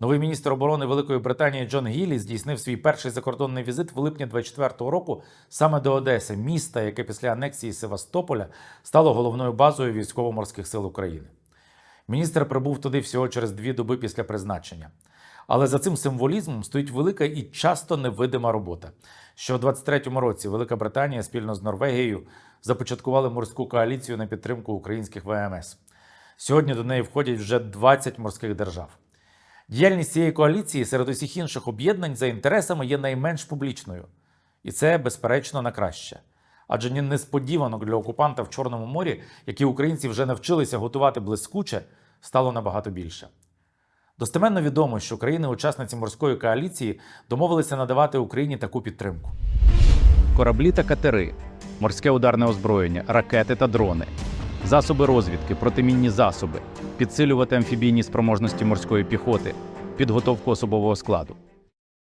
Новий міністр оборони Великої Британії Джон Гіллі здійснив свій перший закордонний візит в липні 24-го року саме до Одеси, міста, яке після анексії Севастополя стало головною базою військово-морських сил України. Міністр прибув туди всього через дві доби після призначення. Але за цим символізмом стоїть велика і часто невидима робота. Що у 23-му році Велика Британія спільно з Норвегією започаткували морську коаліцію на підтримку українських ВМС. Сьогодні до неї входять вже 20 морських держав. Діяльність цієї коаліції серед усіх інших об'єднань за інтересами є найменш публічною. І це, безперечно, на краще. Адже ні несподіванок для окупанта в Чорному морі, які українці вже навчилися готувати блискуче, стало набагато більше. Достеменно відомо, що країни-учасниці морської коаліції домовилися надавати Україні таку підтримку. кораблі та катери, морське ударне озброєння, ракети та дрони, засоби розвідки, протимінні засоби, підсилювати амфібійні спроможності морської піхоти, підготовку особового складу.